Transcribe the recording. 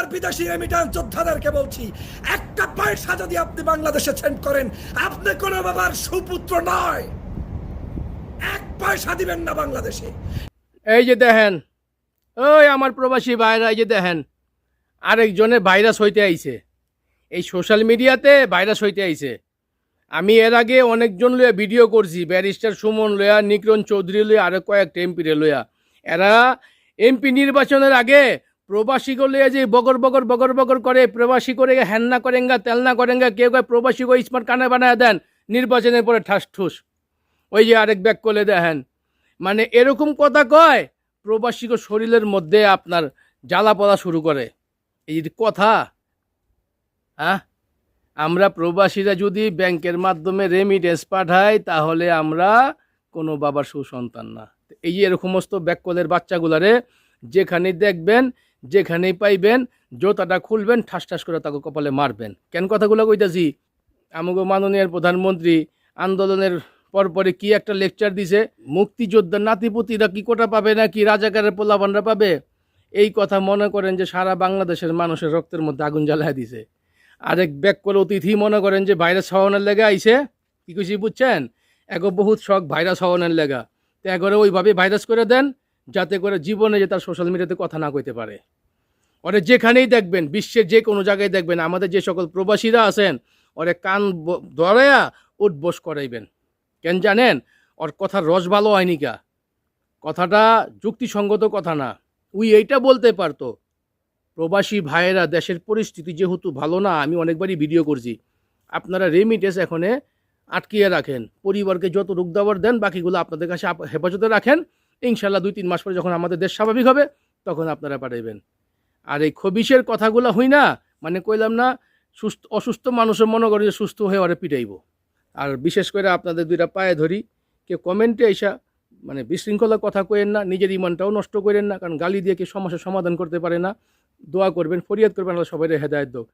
আমার বিদেশি রেমিটান্স যোদ্ধাদেরকে বলছি, একটা পয়সা যদি আপনি বাংলাদেশে সেন্ড করেন, আপনি কোনো বাবার সুপুত্র নয়। এক পয়সা দিবেন না বাংলাদেশে। এই যে দেখেন, ওই আমার প্রবাসী ভাইরা, এই যে দেখেন আরেকজনে ভাইরাস হইতে আইছে। এই সোশ্যাল মিডিয়াতে ভাইরাস হইতে আইছে। আমি এর আগে অনেকজন লইয়া ভিডিও করছি ব্যারিস্টার সুমন লইয়া, নিকরণ চৌধুরী লইয়া, আরও কয়েকটা এমপিরে লইয়া। এরা এমপি নির্বাচনের আগে প্রবাসীকে লইয়া যে বগর বগর বগর বগর করে, প্রবাসী করে হ্যান্না করেঙ্গা তেলনা করেঙ্গা, কেউ কেউ প্রবাসী করে স্মার্ট কানে বানায় দেন, নির্বাচনের পরে ঠাস ঠুস। ওই যে আরেক ব্যাগ করলে দেখেন। মানে এরকম কথা কয় প্রবাসীকে শরীরের মধ্যে আপনার জ্বালা পড়া শুরু করে। এই কথা হ্যাঁ আমরা প্রবাসীরা যদি ব্যাংকের মাধ্যমে রেমিটেন্স পাঠাই, তাহলে আমরা কোনো বাবার সুসন্তান না। এই যে এরকম সমস্ত ব্যাককলের বাচ্চাগুলারে, যেখানে দেখবেন যেখানেই পাইবেন, জোতাটা খুলবেন ঠাস ঠাস করে তাকে কপালে মারবেন। কেন কথাগুলো কইতাছি? আমাকে মাননীয় প্রধানমন্ত্রী আন্দোলনের পরপরে কি একটা লেকচার দিছে? মুক্তিযোদ্ধার নাতিপুতিরা কি কোটা পাবে না কি রাজাকারের পোলাপানরা পাবে? এই কথা মনে করেন যে সারা বাংলাদেশের মানুষের রক্তের মধ্যে আগুন জ্বালায় দিছে। আরেক ব্যাক করে অতিথি মনে করেন যে ভাইরাস হওয়ানোর লেগে আইছে। কি খুশি বুঝছেন? এগো বহুত শখ ভাইরাস হওয়ানোর লেগা। তো এগরে ওইভাবে ভাইরাস করে দেন। যাতে করে জীবনে যে তার সোশ্যাল মিডিয়াতে কথা না কইতে পারে। ওরে যেখানেই দেখবেন, বিশ্বের যে কোনো জায়গায় দেখবেন, আমাদের যে সকল প্রবাসীরা আছেন, ওরে কান ধরাইয়া উঠবোস করাইবেন। কেন জানেন? ওর কথার রস ভালো হয়নি কা কথাটা যুক্তিসঙ্গত কথা না। উই এইটা বলতে পারতো, প্রবাসী ভাইয়েরা, দেশের পরিস্থিতি যেহেতু ভালো না, আমি অনেকবারই ভিডিও করছি। আপনারা রেমিটেন্স এখনে আটকিয়ে রাখেন। পরিবারকে যত রোগ দাবার দেন, বাকিগুলো আপনাদের কাছে হেফাজতে রাখেন। ইনশাল্লাহ দুই তিন মাস পরে যখন আমাদের দেশ স্বাভাবিক হবে, তখন আপনারা পাঠাইবেন। আর এই খবিসের কথাগুলো হই না মানে কইলাম না, সুস্থ, অসুস্থ মানুষের মনে করে যে সুস্থ হয়ে ওরা পিটাইব। আর বিশেষ করে আপনাদের দুইটা পায়ে ধরি, কেউ কমেন্টে এসা মানে বিশৃঙ্খলা কথা কইেন না, নিজের ইমানটাও নষ্ট করেন না, কারণ গালি দিয়ে কেউ সমস্যার সমাধান করতে পারে না। দোয়া করবেন, ফরিয়াদ করবেন, আল্লাহ সবাই হেদায়ত দাও